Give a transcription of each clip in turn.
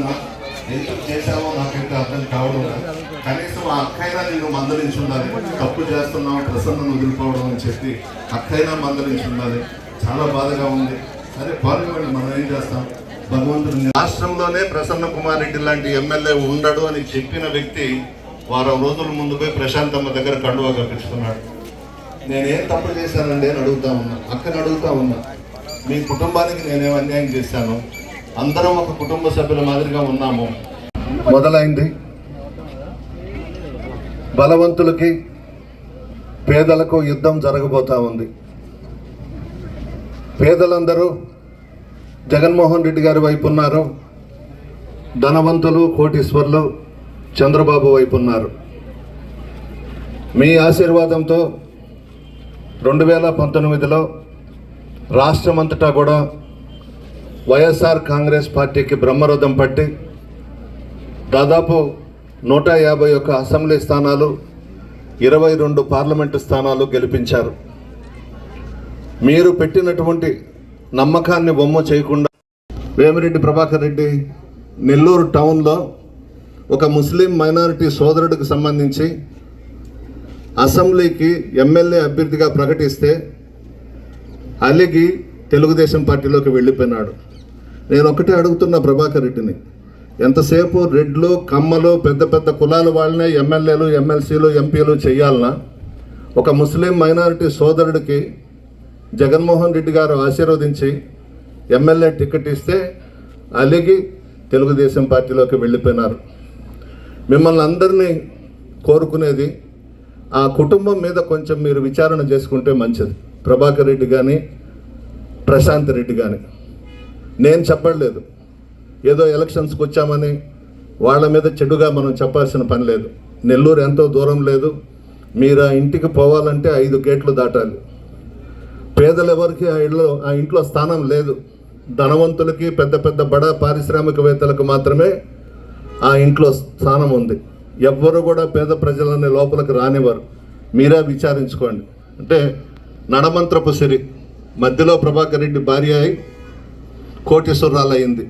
విధంగా ఎందుకు చేశావో నాకైతే అర్థం కావడం కనీసం ఆ అక్కైనా నేను మందలించి ఉండాలి తప్పు చేస్తున్నావు ప్రసన్నం వదిలిపోవడం అని చెప్పి అక్కైనా మందలించి ఉండాలి చాలా బాధగా ఉంది. సరే పాల్గొండి మనం ఏం చేస్తాం? భగవంతుని రాష్ట్రంలోనే ప్రసన్న కుమార్ రెడ్డి లాంటి ఎమ్మెల్యే ఉండడు అని చెప్పిన వ్యక్తి వారం రోజుల ముందు పోయి ప్రశాంతమ్మ దగ్గర కండువా కప్పించుకున్నాడు. నేనేం తప్పు చేశానండి అని అడుగుతా ఉన్నా. అక్కని అడుగుతా ఉన్నా. మీ కుటుంబానికి నేనేం అన్యాయం చేశాను? అందరం ఒక కుటుంబ సభ్యుల మాదిరిగా ఉన్నాము. మొదలైంది. బలవంతులకి పేదలకు యుద్ధం జరగబోతా ఉంది. పేదలందరూ జగన్మోహన్ రెడ్డి గారి వైపు ఉన్నారు. ధనవంతులు కోటీశ్వర్లు చంద్రబాబు వైపు ఉన్నారు. మీ ఆశీర్వాదంతో రెండు వేల పంతొమ్మిదిలో రాష్ట్రమంతటా కూడా వైఎస్ఆర్ కాంగ్రెస్ పార్టీకి బ్రహ్మరథం పట్టి దాదాపు నూట యాభై ఒక్క అసెంబ్లీ స్థానాలు ఇరవై రెండు పార్లమెంటు స్థానాలు గెలిపించారు. మీరు పెట్టినటువంటి నమ్మకాన్ని బొమ్మ చేయకుండా వేమిరెడ్డి ప్రభాకర్ రెడ్డి నెల్లూరు టౌన్లో ఒక ముస్లిం మైనారిటీ సోదరుడికి సంబంధించి అసెంబ్లీకి ఎమ్మెల్యే అభ్యర్థిగా ప్రకటిస్తే అలిగి తెలుగుదేశం పార్టీలోకి వెళ్ళిపోయినాడు. నేను ఒకటే అడుగుతున్న ప్రభాకర్ రెడ్డిని. ఎంతసేపు రెడ్లు కమ్మలు పెద్ద పెద్ద కులాల వాళ్ళనే ఎమ్మెల్యేలు ఎమ్మెల్సీలు ఎంపీలు చేయాలన్నా ఒక ముస్లిం మైనారిటీ సోదరుడికి జగన్మోహన్ రెడ్డి గారు ఆశీర్వదించి ఎమ్మెల్యే టికెట్ ఇస్తే అలిగి తెలుగుదేశం పార్టీలోకి వెళ్ళిపోయినారు. మిమ్మల్ని అందరినీ కోరుకునేది ఆ కుటుంబం మీద కొంచెం మీరు విచారణ చేసుకుంటే మంచిది. ప్రభాకర్ రెడ్డి కానీ ప్రశాంత్ రెడ్డి కానీ నేను చెప్పట్లేదు. ఏదో ఎలక్షన్స్కి వచ్చామని వాళ్ళ మీద చెడుగా మనం చెప్పాల్సిన పని లేదు. నెల్లూరు ఎంతో దూరం లేదు. మీరు ఆ ఇంటికి పోవాలంటే ఐదు గేట్లు దాటాలి. పేదలు ఎవరికి ఆ ఇళ్ళలో ఆ ఇంట్లో స్థానం లేదు. ధనవంతులకి పెద్ద పెద్ద బడా పారిశ్రామికవేత్తలకు మాత్రమే ఆ ఇంట్లో స్థానం ఉంది. ఎవ్వరు కూడా పేద ప్రజలని లోపలికి రానివ్వరు. మీరే విచారించుకోండి. అంటే నడమంత్రపు సిరి మధ్యలో ప్రభాకర్ రెడ్డి భార్య అయి కోటీశ్వరాలు అయింది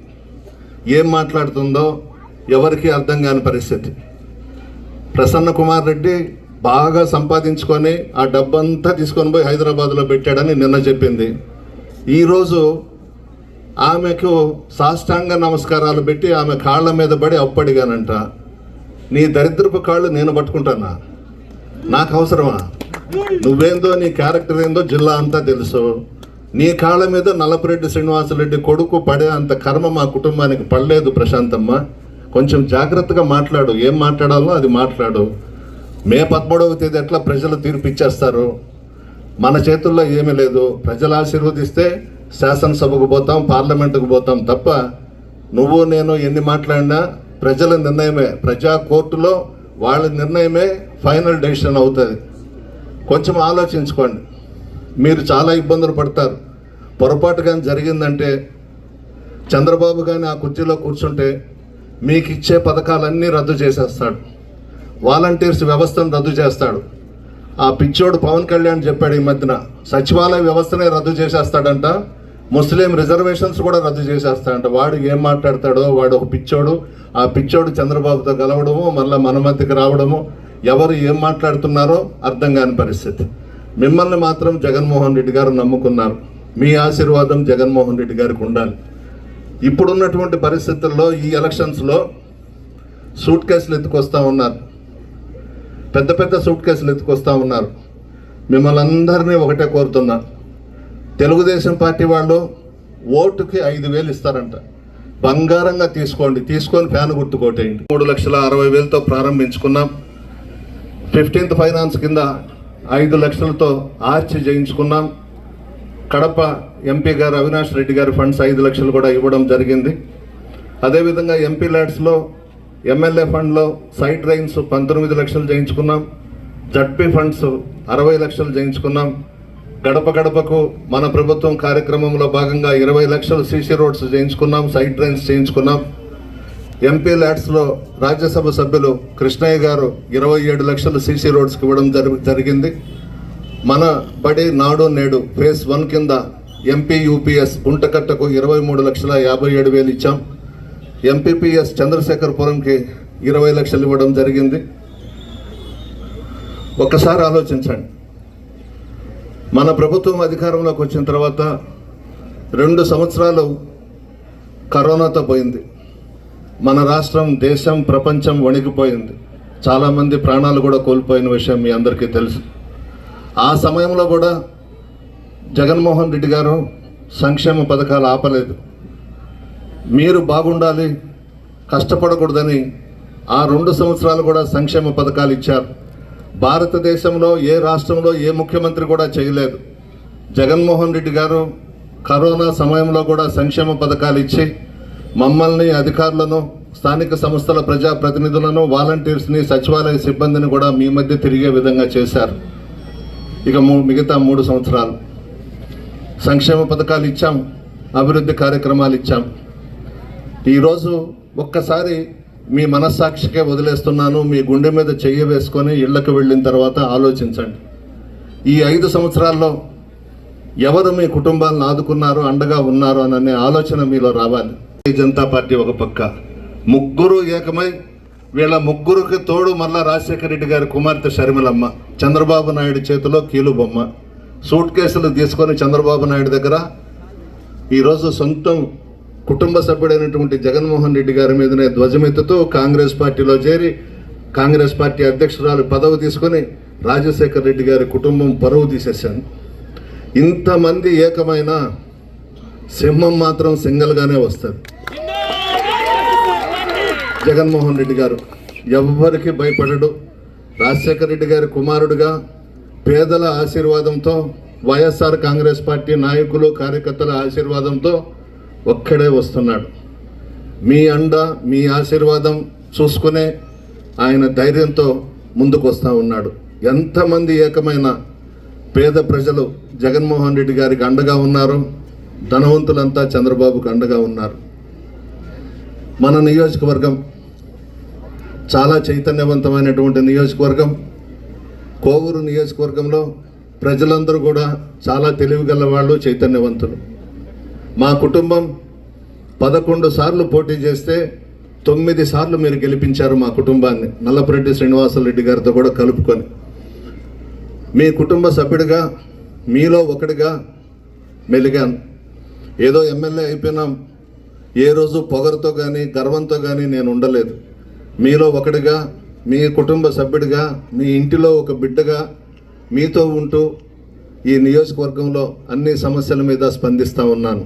ఏం మాట్లాడుతుందో ఎవరికి అర్థం కాని పరిస్థితి. ప్రసన్న కుమార్ రెడ్డి బాగా సంపాదించుకొని ఆ డబ్బంతా తీసుకొని పోయి హైదరాబాద్లో పెట్టాడని నిన్న చెప్పింది. ఈరోజు ఆమెకు సాష్టాంగ నమస్కారాలు పెట్టి ఆమె కాళ్ళ మీద పడి అప్పడిగానంట. నీ దరిద్రపు కాళ్ళు నేను పట్టుకుంటానా? నాకు అవసరమా? నువ్వేందో నీ క్యారెక్టర్ ఏందో జిల్లా అంతా తెలుసు. నీ కాళ్ళ మీద నలపరెడ్డి శ్రీనివాసరెడ్డి కొడుకు పడే అంత కర్మ మా కుటుంబానికి పడలేదు ప్రశాంతమ్మ. కొంచెం జాగ్రత్తగా మాట్లాడు. ఏం మాట్లాడాలో అది మాట్లాడు. మే పదమూడవ తేదీ ఎట్లా ప్రజలు తీర్పు ఇచ్చేస్తారు? మన చేతుల్లో ఏమీ లేదు. ప్రజలు ఆశీర్వదిస్తే శాసనసభకు పోతాం పార్లమెంటుకు పోతాం తప్ప నువ్వు నేను ఎన్ని మాట్లాడినా ప్రజల నిర్ణయమే. ప్రజా కోర్టులో వాళ్ళ నిర్ణయమే ఫైనల్ డెసిషన్ అవుతుంది. కొంచెం ఆలోచించుకోండి. మీరు చాలా ఇబ్బందులు పడతారు. పొరపాటు కానీ జరిగిందంటే చంద్రబాబు కానీ ఆ కుర్చీలో కూర్చుంటే మీకు ఇచ్చే పథకాలన్నీ రద్దు చేసేస్తాడు. వాలంటీర్స్ వ్యవస్థను రద్దు చేస్తాడు. ఆ పిచ్చోడు పవన్ కళ్యాణ్ చెప్పాడు ఈ మధ్యన సచివాలయ వ్యవస్థనే రద్దు చేసేస్తాడంట ముస్లిం రిజర్వేషన్స్ కూడా రద్దు చేసేస్తాడంట. వాడు ఏం మాట్లాడతాడో వాడు ఒక పిచ్చోడు ఆ పిచ్చోడు చంద్రబాబుతో కలవడము మళ్ళీ మన మధ్యకి రావడము ఎవరు ఏం మాట్లాడుతున్నారో అర్థం కాని పరిస్థితి. మిమ్మల్ని మాత్రం జగన్మోహన్ రెడ్డి గారు నమ్ముకున్నారు. మీ ఆశీర్వాదం జగన్మోహన్ రెడ్డి గారికి ఉండాలి. ఇప్పుడున్నటువంటి పరిస్థితుల్లో ఈ ఎలక్షన్స్లో సూట్ కేసులు ఎత్తుకొస్తూ ఉన్నారు. పెద్ద పెద్ద సూట్ కేసులు ఎత్తుకొస్తూ ఉన్నారు. మిమ్మల్ని అందరినీ ఒకటే కోరుతున్నా. తెలుగుదేశం పార్టీ వాళ్ళు ఓటుకి ఐదు వేలు ఇస్తారంట. బంగారంగా తీసుకోండి. తీసుకొని ఫ్యాన్ గుర్తుకోటేయండి మూడు లక్షల అరవై వేలతో ప్రారంభించుకున్నాం. ఫిఫ్టీన్త్ ఫైనాన్స్ కింద ఐదు లక్షలతో ఆర్చి చేయించుకున్నాం. కడప ఎంపీ గారు అవినాష్ రెడ్డి గారి ఫండ్స్ ఐదు లక్షలు కూడా ఇవ్వడం జరిగింది. అదేవిధంగా ఎంపీ ల్యాడ్స్లో ఎమ్మెల్యే ఫండ్లో సైడ్ రైన్స్ పంతొమ్మిది లక్షలు చేయించుకున్నాం. జడ్పీ ఫండ్స్ అరవై లక్షలు చేయించుకున్నాం. గడప గడపకు మన ప్రభుత్వం కార్యక్రమంలో భాగంగా ఇరవై లక్షలు సీసీ రోడ్స్ చేయించుకున్నాం సైడ్ రైన్స్ చేయించుకున్నాం. ఎంపీ ల్యాడ్స్లో రాజ్యసభ సభ్యులు కృష్ణయ్య గారు ఇరవై ఏడు లక్షలు సీసీ రోడ్స్కి ఇవ్వడం జరి జరిగింది. మన బడి నాడు నేడు ఫేజ్ వన్ కింద ఎంపీ యూపీఎస్ గుంటకట్టకు ఇరవై మూడు లక్షల యాభై ఏడు వేలు ఇచ్చాం. ఎంపీపీఎస్ చంద్రశేఖరపురంకి ఇరవై లక్షలు ఇవ్వడం జరిగింది. ఒక్కసారి ఆలోచించండి. మన ప్రభుత్వం అధికారంలోకి వచ్చిన తర్వాత రెండు సంవత్సరాలు కరోనాతో పోయింది. మన రాష్ట్రం దేశం ప్రపంచం వణికిపోయింది. చాలామంది ప్రాణాలు కూడా కోల్పోయిన విషయం మీ అందరికీ తెలుసు. ఆ సమయంలో కూడా జగన్మోహన్ రెడ్డి గారు సంక్షేమ పథకాలు ఆపలేదు. మీరు బాగుండాలి కష్టపడకూడదని ఆ రెండు సంవత్సరాలు కూడా సంక్షేమ పథకాలు ఇచ్చారు. భారతదేశంలో ఏ రాష్ట్రంలో ఏ ముఖ్యమంత్రి కూడా చేయలేదు. జగన్మోహన్ రెడ్డి గారు కరోనా సమయంలో కూడా సంక్షేమ పథకాలు ఇచ్చి మమ్మల్ని అధికారులను స్థానిక సంస్థల ప్రజాప్రతినిధులను వాలంటీర్స్ని సచివాలయ సిబ్బందిని కూడా మీ మధ్య తిరిగే విధంగా చేశారు. ఇక మూ- మిగతా మూడు సంవత్సరాలు. సంక్షేమ పథకాలు ఇచ్చాం అభివృద్ధి కార్యక్రమాలు ఇచ్చాం. ఈరోజు ఒక్కసారి మీ మనస్సాక్షికే వదిలేస్తున్నాను మీ గుండె మీద చెయ్యి వేసుకొని ఇళ్ళకు వెళ్ళిన తర్వాత ఆలోచించండి. ఈ ఐదు సంవత్సరాల్లో ఎవరు మీ కుటుంబాలను ఆదుకున్నారు అండగా ఉన్నారు అనే ఆలోచన మీలో రావాలి. జనతా పార్టీ ఒక పక్క. ముగ్గురు ఏకమై వీళ్ళ ముగ్గురికి తోడు మళ్ళా రాజశేఖర రెడ్డి గారి కుమార్తె షర్మిలమ్మ చంద్రబాబు నాయుడు చేతిలో కీలుబొమ్మ సూట్ కేసులు తీసుకొని చంద్రబాబు నాయుడు దగ్గర. ఈరోజు సొంతం కుటుంబ సభ్యుడైనటువంటి జగన్మోహన్ రెడ్డి గారి మీదనే ధ్వజమెత్తుతూ కాంగ్రెస్ పార్టీలో చేరి కాంగ్రెస్ పార్టీ అధ్యక్షురాలు పదవి తీసుకొని రాజశేఖర్ రెడ్డి గారి కుటుంబం పరువు తీసేశాను ఇంతమంది ఏకమైన సింహం మాత్రం సింగల్గానే వస్తుంది జగన్మోహన్ రెడ్డి గారు ఎవ్వరికి భయపడడు. రాజశేఖర రెడ్డి గారి కుమారుడుగా పేదల ఆశీర్వాదంతో వైఎస్ఆర్ కాంగ్రెస్ పార్టీ నాయకులు కార్యకర్తల ఆశీర్వాదంతో ఒక్కడే వస్తున్నాడు. మీ అండ మీ ఆశీర్వాదం చూసుకునే ఆయన ధైర్యంతో ముందుకు వస్తూ ఉన్నాడు. ఎంతమంది ఏకమైన పేద ప్రజలు జగన్మోహన్ రెడ్డి గారికి అండగా ఉన్నారు? ధనవంతులంతా చంద్రబాబుకు అండగా ఉన్నారు. మన నియోజకవర్గం చాలా చైతన్యవంతమైనటువంటి నియోజకవర్గం. కోవూరు నియోజకవర్గంలో ప్రజలందరూ కూడా చాలా తెలివిగల వాళ్ళు చైతన్యవంతులు. మా కుటుంబం పదకొండు సార్లు పోటీ చేస్తే తొమ్మిది సార్లు మీరు గెలిపించారు మా కుటుంబాన్ని నల్లపరెడ్డి శ్రీనివాసరెడ్డి గారితో కూడా కలుపుకొని. మీ కుటుంబ సభ్యుడిగా మీలో ఒకటిగా మెలిగాను. ఏదో ఎమ్మెల్యే అయిపోయినాం. ఏ రోజు పొగరుతో కానీ గర్వంతో కానీ నేను ఉండలేదు. మీలో ఒకటిగా మీ కుటుంబ సభ్యుడిగా మీ ఇంటిలో ఒక బిడ్డగా మీతో ఉంటూ ఈ నియోజకవర్గంలో అన్ని సమస్యల మీద స్పందిస్తూ ఉన్నాను.